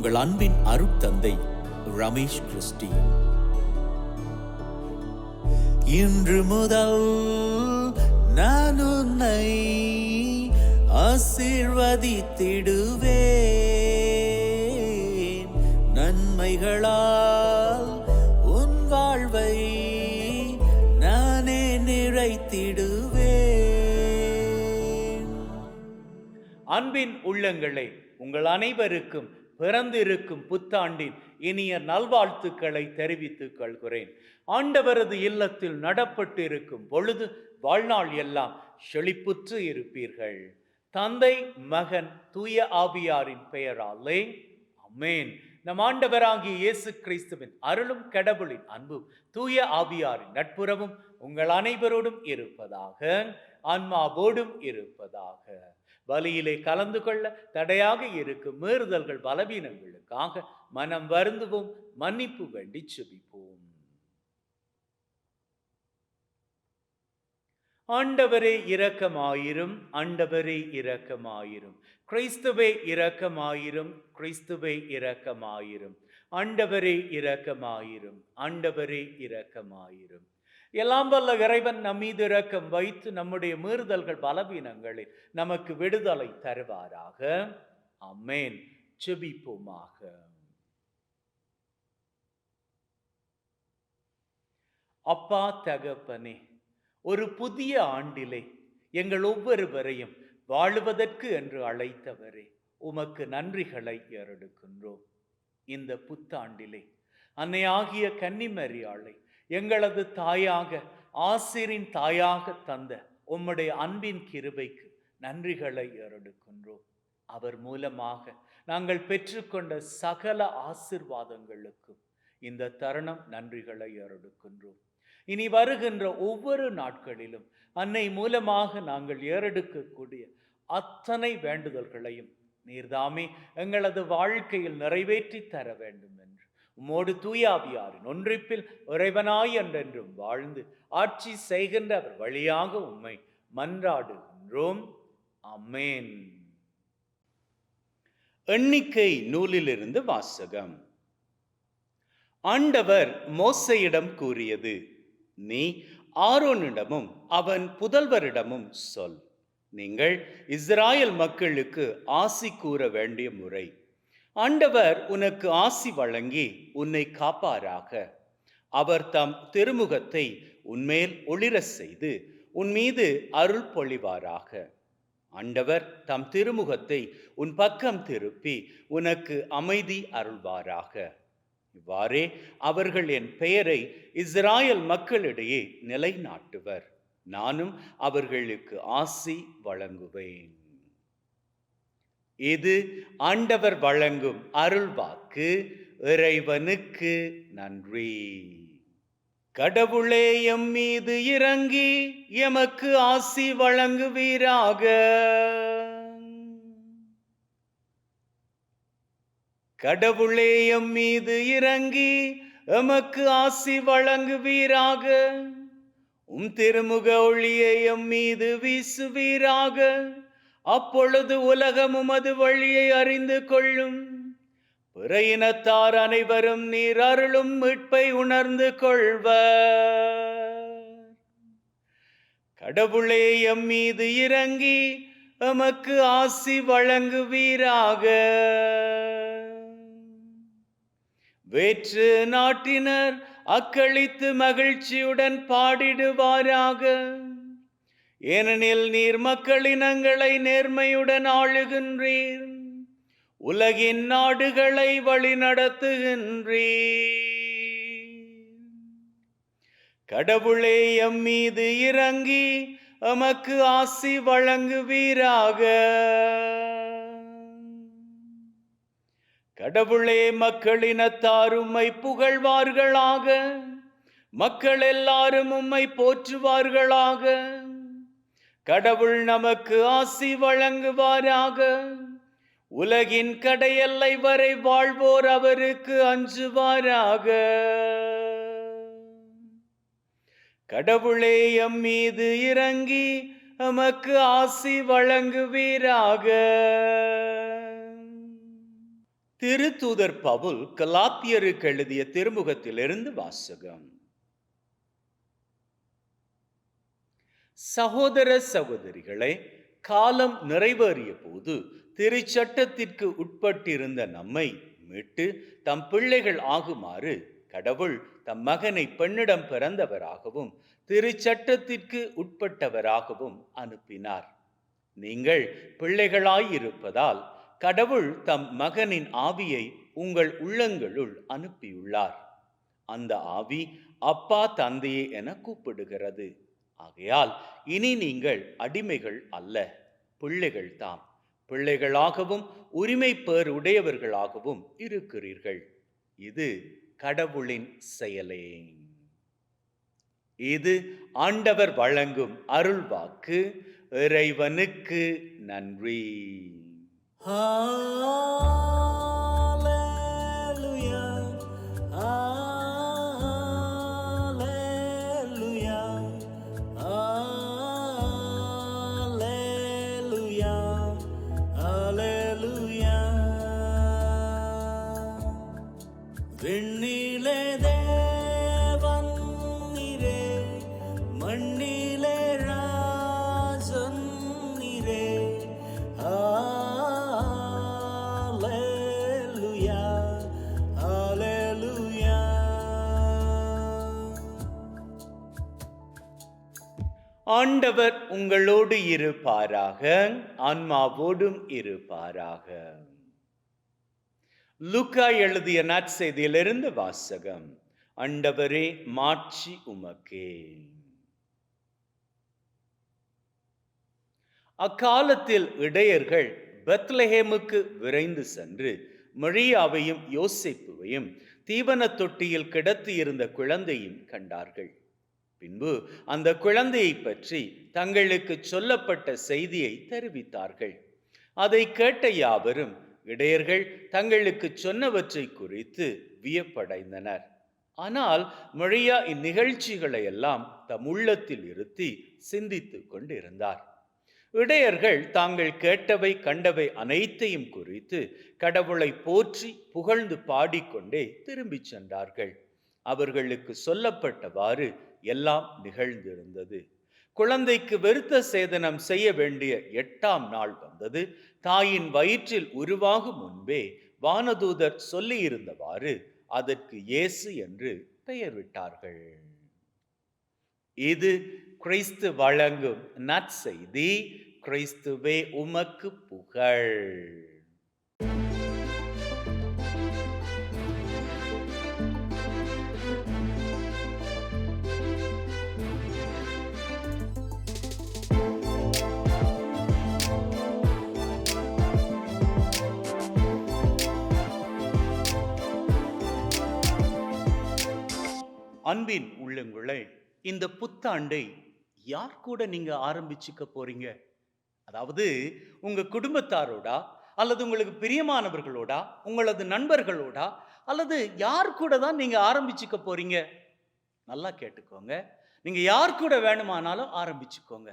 உங்கள் அன்பின் அருட்தந்தை ரமேஷ் கிறிஸ்டி. இன்று முதல் நான் உன்னை ஆசீர்வதித்திடுவேன். நன்மைகளால் உன் வாழ்வை நானே நிறைத்திடுவேன். அன்பின் உள்ளங்களை உங்கள் அனைவருக்கும் பிறந்திருக்கும் புத்தாண்டின் இனிய நல்வாழ்த்துக்களை தெரிவித்துக் கொள்கிறேன் ஆண்டவரது இல்லத்தில் நடப்பட்டிருக்கும் பொழுது வாழ்நாள் எல்லாம் செழிப்புற்று இருப்பீர்கள். தந்தை மகன் தூய ஆவியாரின் பெயராலே அமேன் நம் ஆண்டவராகிய இயேசு கிறிஸ்துவின் அருளும் கடவுளின் அன்பும் தூய ஆவியாரின் நட்புறவும் உங்கள் அனைவரோடும் இருப்பதாக ஆன்மாவோடும் இருப்பதாக. வலியிலே கலந்து கொள்ள தடையாக இருக்கும் மீறுதல்கள் பலவீனங்களுக்காக மனம் வருந்துவோம் மன்னிப்பு வேண்டி செபிப்போம். ஆண்டவரே இரக்கமாயிரும் ஆண்டவரே இரக்கமாயிரும். கிறிஸ்துவே இரக்கமாயிரும் கிறிஸ்துவே இரக்கமாயிரும். ஆண்டவரே இரக்கமாயிரும் ஆண்டவரே இரக்கமாயிரும். எல்லாம் வல்ல இறைவன் நம்மீது இரக்கம் வைத்து நம்முடைய மீறுதல்கள் பலவீனங்களில் நமக்கு விடுதலை தருவாராக. அம்மேன் செபிப்போமாக அப்பா தகப்பனே ஒரு புதிய ஆண்டிலே எங்கள் ஒவ்வொருவரையும் வாழுவதற்கு என்று அழைத்தவரே உமக்கு நன்றிகளை ஏறெடுக்கின்றோம். இந்த புத்தாண்டிலே அன்னையாகிய கன்னிமரியாளை எங்களது தாயாக ஆசிரின் தாயாக தந்த உம்முடைய அன்பின் கிருபைக்கு நன்றிகளை ஏறெடுக்கின்றோம். அவர் மூலமாக நாங்கள் பெற்றுக்கொண்ட சகல ஆசிர்வாதங்களுக்கும் இந்த தருணம் நன்றிகளை ஏறெடுக்கின்றோம். இனி வருகின்ற ஒவ்வொரு நாட்களிலும் அன்னை மூலமாக நாங்கள் ஏறெடுக்கக்கூடிய அத்தனை வேண்டுதல்களையும் நீர்தாமே எங்களது வாழ்க்கையில் நிறைவேற்றி தர வேண்டும் என்று உம்மோடு தூயாவியாரின் ஒன்றிப்பில் இறைவனாய் என்றென்றும் வாழ்ந்து ஆட்சி செய்கின்ற அவர் வழியாக உம்மை மன்றாடுகின்றோம். அம்மேன் எண்ணிக்கை நூலிலிருந்து வாசகம். ஆண்டவர் மோசையிடம் கூறியது நீ ஆரோனிடமும் அவன் புதல்வரிடமும் சொல். நீங்கள் இஸ்ராயல் மக்களுக்கு ஆசி கூற வேண்டிய முறை. ஆண்டவர் உனக்கு ஆசி வழங்கி உன்னை காப்பாராக. அவர் தம் திருமுகத்தை உன்மேல் ஒளிரச் செய்து உன் மீது அருள் பொழிவாராக. ஆண்டவர் தம் திருமுகத்தை உன் பக்கம் திருப்பி உனக்கு அமைதி அருள்வாராக. இவ்வாறே அவர்கள் என் பெயரை இஸ்ராயல் மக்களிடையே நிலைநாட்டுவர். நானும் அவர்களுக்கு ஆசி வழங்குவேன். இது ஆண்டவர் வழங்கும் அருள்வாக்கு. இறைவனுக்கு நன்றி. கடவுளே எம் மீது இறங்கி எமக்கு ஆசி வழங்குவீராக. கடவுளே எம் மீது இறங்கி எமக்கு ஆசி வழங்குவீராக. உம் திருமுக ஒளியை எம் மீது வீசுவீராக. அப்பொழுது உலகம் உமது வழியை அறிந்து கொள்ளும். பிற இனத்தார் அனைவரும் நீர் அருளும் மீட்பை உணர்ந்து கொள்வர். கடவுளே எம் மீது இறங்கி எமக்கு ஆசி வழங்குவீராக. வேற்று நாட்டினர் அக்களித்து மகிழ்ச்சியுடன் பாடிடுவாராக. ஏனெனில் நீர் மக்களினங்களை நேர்மையுடன் ஆளுகின்றீர். உலகின் நாடுகளை வழிநடத்துகின்றீர் கடவுளே எம் மீது இறங்கி எமக்கு ஆசி வழங்குவீராக. கடவுளே மக்களினத்தார் உம்மை புகழ்வார்களாக. மக்கள் எல்லாரும் உம்மை போற்றுவார்களாக. கடவுள் நமக்கு ஆசி வழங்குவாராக. உலகின் கடையெல்லை வரை வாழ்வோர் அவருக்கு அஞ்சுவாராக. கடவுளே எம் மீது இறங்கி எமக்கு ஆசி வழங்குவீராக. திருத்தூதர் பவுல் கலாத்தியருக்கு எழுதிய திருமுகத்திலிருந்து வாசகம். சகோதர சகோதரிகளை காலம் நிறைவேறிய போது திருச்சட்டத்திற்கு உட்பட்டிருந்த நம்மை மீட்டு தம் பிள்ளைகள் ஆகுமாறு கடவுள் தம் மகனை பெண்ணிடம் பிறந்தவராகவும் திருச்சட்டத்திற்கு உட்பட்டவராகவும் அனுப்பினார். நீங்கள் பிள்ளைகளாயிருப்பதால் கடவுள் தம் மகனின் ஆவியை உங்கள் உள்ளங்களுள் அனுப்பியுள்ளார். அந்த ஆவி அப்பா தந்தையே என கூப்பிடுகிறது. ஆகையால் இனி நீங்கள் அடிமைகள் அல்ல பிள்ளைகள் தாம். பிள்ளைகளாகவும் உரிமை பேர் உடையவர்களாகவும் இருக்கிறீர்கள். இது கடவுளின் செயலே. இது ஆண்டவர் வழங்கும் அருள்வாக்கு. இறைவனுக்கு நன்றி. ஆ. வெண்ணிலே தேவன் நீரே மண்ணிலே ராஜன் நீரே ஆலேலுயா Hallelujah. ஆண்டவர் உங்களோடு இருப்பாராக ஆன்மாவோடும் இருப்பாராக லுக்கா எழுதிய நற்செய்தியிலிருந்து வாசகம். அண்டவரே மாட்சி உமக்கே. அக்காலத்தில் இடையர்கள் பெத்லஹேமுக்கு விரைந்து சென்று மொழியாவையும் யோசிப்புவையும் தீவன தொட்டியில் கிடத்தி இருந்த குழந்தையும் கண்டார்கள். பின்பு அந்த குழந்தையை பற்றி தங்களுக்கு சொல்லப்பட்ட செய்தியை தெரிவித்தார்கள். அதை கேட்ட யாவரும் இடையர்கள் தங்களுக்கு சொன்னவற்றை குறித்து வியப்படைந்தனர். ஆனால் மொழியா இந்நிகழ்ச்சிகளை எல்லாம் தம் உள்ளத்தில் இருத்தி சிந்தித்து கொண்டிருந்தார். இடையர்கள் தாங்கள் கேட்டவை கண்டவை அனைத்தையும் குறித்து கடவுளை போற்றி புகழ்ந்து பாடிக்கொண்டே திரும்பிச் சென்றார்கள். அவர்களுக்கு சொல்லப்பட்டவாறு எல்லாம் நிகழ்ந்திருந்தது. குழந்தைக்கு வெறுத்த சேதனம் செய்ய வேண்டிய எட்டாம் நாள் வந்தது. தாயின் வயிற்றில் உருவாகும் முன்பே வானதூதர் சொல்லியிருந்தவாறு அதற்கு இயேசு என்று பெயரிட்டார்கள் இது கிறிஸ்து வழங்கும் நற்செய்தி. கிறிஸ்துவே உமக்கு புகழ். அன்பின் உள்ளங்களே இந்த புத்தாண்டை யார் கூட நீங்க ஆரம்பிச்சுக்க போறீங்க? அதாவது உங்க குடும்பத்தாரோடா அல்லது உங்களுக்கு பிரியமானவர்களோடா உங்களது நண்பர்களோடா அல்லது யார் கூட தான் நீங்க ஆரம்பிச்சுக்க போறீங்க? நல்லா கேட்டுக்கோங்க. நீங்க யார் கூட வேணுமானாலும் ஆரம்பிச்சுக்கோங்க.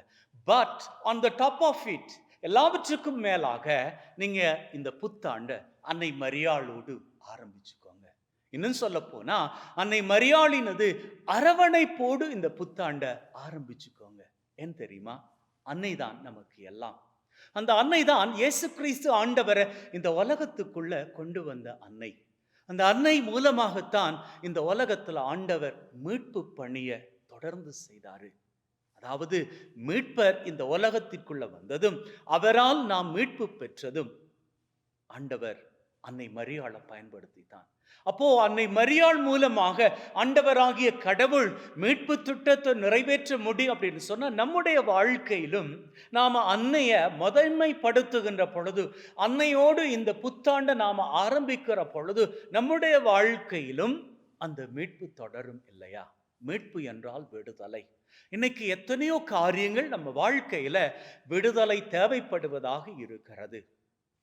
But on the top of it எல்லாவற்றுக்கும் மேலாக நீங்க இந்த புத்தாண்டை அன்னை மரியாளோடு ஆரம்பிச்சுக்கோங்க. இன்னும் சொல்ல போனா அன்னை மரியாளினது அரவணைப்போடு இந்த புத்தாண்டை ஆரம்பிச்சுக்கோங்க. ஏன் தெரியுமா? அன்னை தான் நமக்கு எல்லாம். அந்த அன்னை தான் இயேசு கிறிஸ்து ஆண்டவரை இந்த உலகத்துக்குள்ள கொண்டு வந்த அன்னை. அந்த அன்னை மூலமாகத்தான் இந்த உலகத்துல ஆண்டவர் மீட்பு பணியை தொடர்ந்து செய்தாரு. அதாவது மீட்பர் இந்த உலகத்திற்குள்ள வந்ததும் அவரால் நாம் மீட்பு பெற்றதும் ஆண்டவர் அன்னை மரியாளை பயன்படுத்தி தான் அப்போ அன்னை மரியாள் மூலமாக ஆண்டவராகிய கடவுள் மீட்பு திட்டத்தை நிறைவேற்ற முடியும் அப்படின்னு சொன்னால் நம்முடைய வாழ்க்கையிலும் நாம் அன்னைய முதன்மைப்படுத்துகின்ற பொழுது அன்னையோடு இந்த புத்தாண்டை நாம் ஆரம்பிக்கிற பொழுது நம்முடைய வாழ்க்கையிலும் அந்த மீட்பு தொடரும் இல்லையா? மீட்பு என்றால் விடுதலை. இன்னைக்கு எத்தனையோ காரியங்கள் நம்ம வாழ்க்கையில் விடுதலை தேவைப்படுவதாக இருக்கிறது.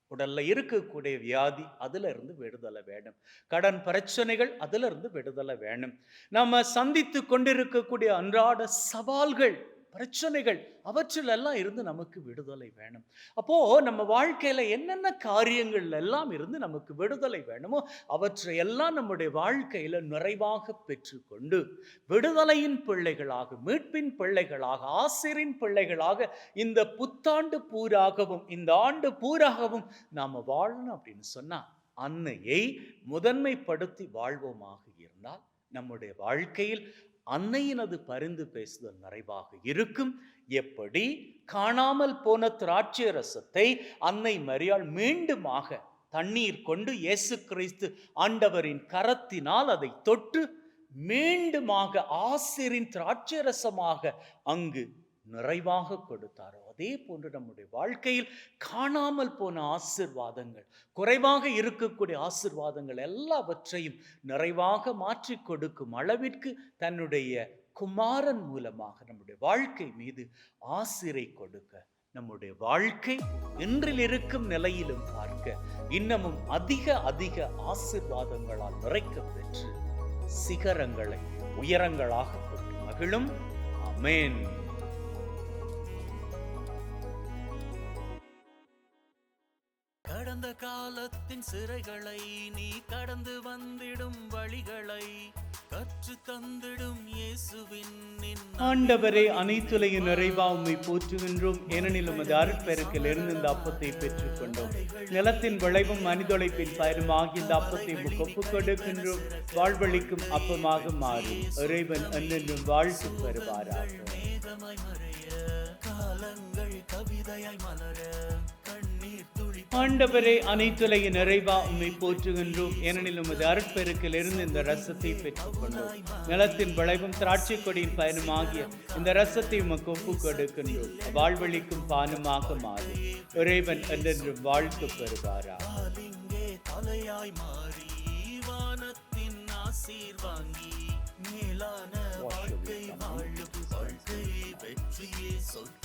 உடல்ல இருக்கக்கூடிய வியாதி அதுல இருந்து விடுதலை வேணும். கடன் பிரச்சனைகள் அதுல இருந்து விடுதலை வேணும். நம்ம சந்தித்து கொண்டிருக்கக்கூடிய அன்றாட சவால்கள் பிரச்சனைகள் அவற்றிலெல்லாம் இருந்து நமக்கு விடுதலை வேணும். அப்போ நம்ம வாழ்க்கையில என்னென்ன காரியங்கள் எல்லாம் இருந்து நமக்கு விடுதலை வேணுமோ அவற்றை எல்லாம் நம்முடைய வாழ்க்கையில நிறைவாக பெற்றுக்கொண்டு விடுதலையின் பிள்ளைகளாக மீட்பின் பிள்ளைகளாக ஆசிரின் பிள்ளைகளாக இந்த புத்தாண்டு பூராகவும் இந்த ஆண்டு பூராகவும் நாம வாழணும் அப்படின்னு சொன்னா அன்னையை முதன்மைப்படுத்தி வாழ்வோமாக இருந்தால் நம்முடைய வாழ்க்கையில் அன்னையினது பரிந்து பேசுதல் நிறைவாக இருக்கும். எப்படி? காணாமல் போன திராட்சை ரசத்தை அன்னை மரியாள் மீண்டுமாக தண்ணீர் கொண்டு இயேசு கிறிஸ்து ஆண்டவரின் கரத்தினால் அதை தொட்டு மீண்டுமாக ஆசிரின் திராட்சை ரசமாக அங்கு நிறைவாக கொடுத்தாரோ? அதே போன்று நம்முடைய வாழ்க்கையில் காணாமல் போன ஆசிர்வாதங்கள் குறைவாக இருக்கக்கூடிய ஆசிர்வாதங்கள் எல்லாவற்றையும் நிறைவாக மாற்றி கொடுக்கும் அளவிற்கு தன்னுடைய குமாரன் மூலமாக நம்முடைய வாழ்க்கை மீது ஆசிரை கொடுக்க நம்முடைய வாழ்க்கை இன்றில் இருக்கும் நிலையிலும் பார்க்க இன்னமும் அதிக அதிக ஆசிர்வாதங்களால் நிறைக்க பெற்று சிகரங்களை உயரங்களாக கொண்டு மகிழும். அமேன் கடந்த காலத்தின் சிறைகளை நீ கடந்து வந்திடும் வழிகளை கற்று தந்திடும் இயேசுவின் ஆண்டவரே அனைத்துலகின் நிறைவா உம்மை போற்றுகின்றோம். ஏனெனில் உமது அருட்பெருக்கில் இருந்து இந்த அப்பத்தை பெற்றுக்கொண்டோம். நிலத்தின் விளைவும் மனிதொழைப்பின் பயனுமாகி இந்த அப்பத்தை ஒப்புக் கொடுக்கின்றோம் வாழ்வழிக்கும் அப்பமாக மாறும். இறைவன் என்னென்றும் வாழ்த்து மறைய காலங்கள் கவிதையாய் மலர கண்ணீர் ஆண்டவரே அனைத்துலகின் நிறைவா உம்மை போற்றுகின்றோம். ஏனெனில் உமது அருட்பெருக்கில் இருந்து இந்த ரசத்தை பெற்றுக்கொண்டோம். நிலத்தின் விளைவும் திராட்சை கொடியின் பயனுமாகிய இந்த ரசத்தை உமக்கு ஒப்புக் கொடுக்கின்றோம் வாழ்வழிக்கும் பானுமாக மாறும் இறைவன் என்றென்றும் வாழ்த்து பெறுவாரா. தலையாய் மாறி வானத்தின் ஆசீர் வாங்கி மேலான வாழ்க்கை வாழும் வாழ்க்கை வெற்றியே சொற்றமே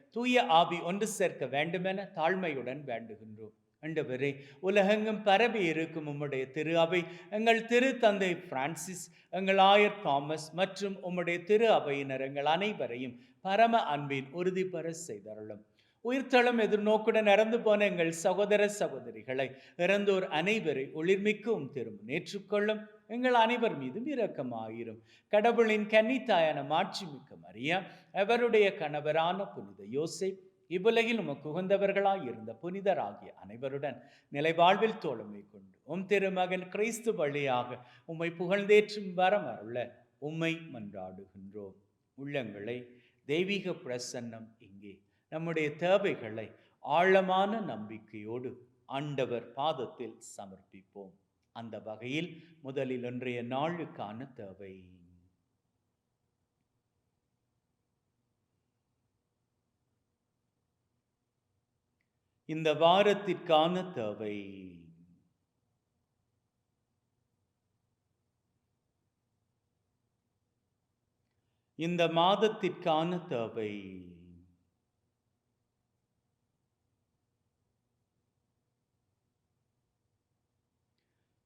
தூய ஆவி ஒன்று சேர்க்க வேண்டுமென தாழ்மையுடன் வேண்டுகின்றோம். ஆண்டவரே உலகெங்கும் பரவி இருக்கும் உம்முடைய திரு அவை எங்கள் திரு தந்தை பிரான்சிஸ் எங்கள் ஆயர் தாமஸ் மற்றும் உம்முடைய திரு அவையினர் எங்கள் அனைவரையும் பரம அன்பின் உறுதிபெற செய்தருளும். உயிர்த்தளம் எதிர்நோக்குடன் இறந்து போன எங்கள் சகோதர சகோதரிகளை இறந்தோர் அனைவரை ஒளிர்மிக்கும் திரும்ப நேற்றுக்கொள்ளும் எங்கள் அனைவர் மீதும் இரக்கமாயிரும். கடவுளின் கன்னித்தாயான மாட்சிமிக்க மரியா அவருடைய கணவரான புனித யோசை இவ்வுலகில் உமக்கு உகந்தவர்களாய் இருந்த புனிதராகிய அனைவருடன் நிலைவாழ்வில் தோழமை கொண்டு உம் திருமகன் கிறிஸ்து வழியாக உம்மை புகழ்ந்தேற்றும் வரம் அருள உம்மை மன்றாடுகின்றோம். உள்ளங்களை தெய்வீக பிரசன்னம் இங்கே நம்முடைய தேவைகளை ஆழமான நம்பிக்கையோடு ஆண்டவர் பாதத்தில் சமர்ப்பிப்போம். அந்த வகையில் முதலில் இன்றைய நாளுக்கான தேவை. இந்த வாரத்திற்கான தேவை. இந்த மாதத்திற்கான தேவை.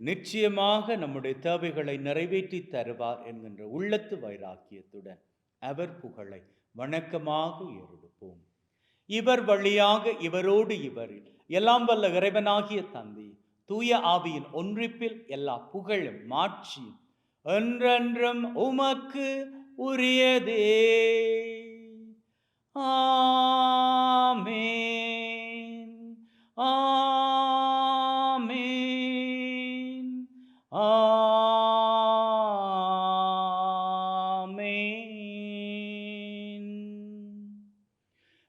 நிச்சயமாக நம்முடைய தேவைகளை நிறைவேற்றி தருவார் என்கின்ற உள்ளத்து வைராக்கியத்துடன் அவர் புகழை வணக்கமாக ஏறெடுப்போம். இவர் வழியாக இவரோடு இவரில் எல்லாம் வல்ல இறைவனாகிய தந்தை தூய ஆவியின் ஒன்றிப்பில் எல்லா புகழும் மாட்சியும் என்றென்றும் உமக்கு உரியதே. ஆமே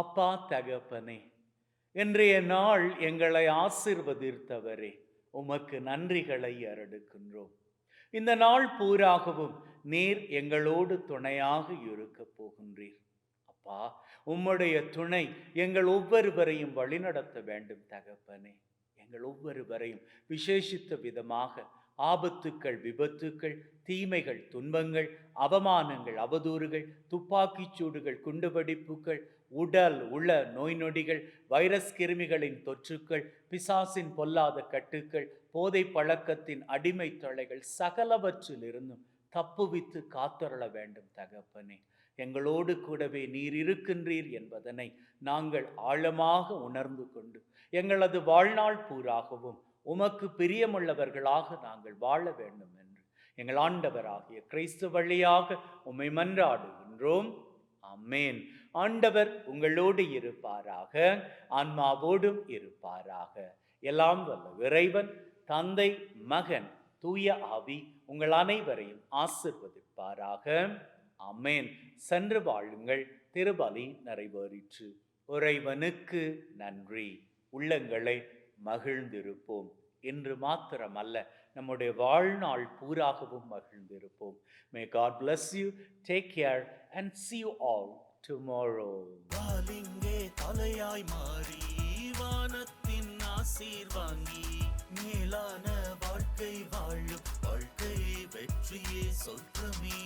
அப்பா தகப்பனே இன்றைய நாள் எங்களை ஆசிர்வதித்தவரே உமக்கு நன்றிகளை அரடுக்கின்றோம் இந்த நாள் பூராகவும் நீர் எங்களோடு துணையாக இருக்கப் போகின்றீர். அப்பா உம்முடைய துணை எங்கள் ஒவ்வொருவரையும் வழிநடத்த வேண்டும் தகப்பனே. எங்கள் ஒவ்வொருவரையும் விசேஷித்த விதமாக ஆபத்துக்கள் விபத்துக்கள் தீமைகள் துன்பங்கள் அவமானங்கள் அவதூறுகள் துப்பாக்கிச் சூடுகள் குண்டுவெடிப்புகள் உடல் உள்ள நோய் நொடிகள் வைரஸ் கிருமிகளின் தொற்றுக்கள் பிசாசின் பொல்லாத கட்டுக்கள் போதை பழக்கத்தின் அடிமை தொலைகள் சகலவற்றிலிருந்தும் தப்புவித்து காத்தொருள வேண்டும் தகப்பனே. எங்களோடு கூடவே நீர் இருக்கின்றீர் என்பதனை நாங்கள் ஆழமாக உணர்ந்து கொண்டு எங்களது வாழ்நாள் பூராகவும் உமக்கு பிரியமுள்ளவர்களாக நாங்கள் வாழ வேண்டும் என்று எங்கள் ஆண்டவராகிய கிறிஸ்து வழியாக உம்மை மன்றாடுகின்றோம். அம்மேன் ஆண்டவர் உங்களோடு இருப்பாராக ஆன்மாவோடும் இருப்பாராக. எல்லாம் வல்ல இறைவன் தந்தை மகன் தூய ஆவி உங்கள் அனைவரையும் ஆசிர்வதிப்பாராக. அமேன் சென்று வாழுங்கள் திருபலி நிறைவேறிற்று. இறைவனுக்கு நன்றி. உள்ளங்களை மகிழ்ந்திருப்போம். என்று மாத்திரமல்ல நம்முடைய வாழ்நாள் பூராகவும் மகிழ்ந்திருப்போம். May God bless you take care and see you all tomorrow வாலிங்கே தலையாய் மாறி வானத்தின் ஆசீர் வாங்கி மேலான வாழ்க்கை வாழும் வாழ்க்கை வெற்றியே சொல்றமே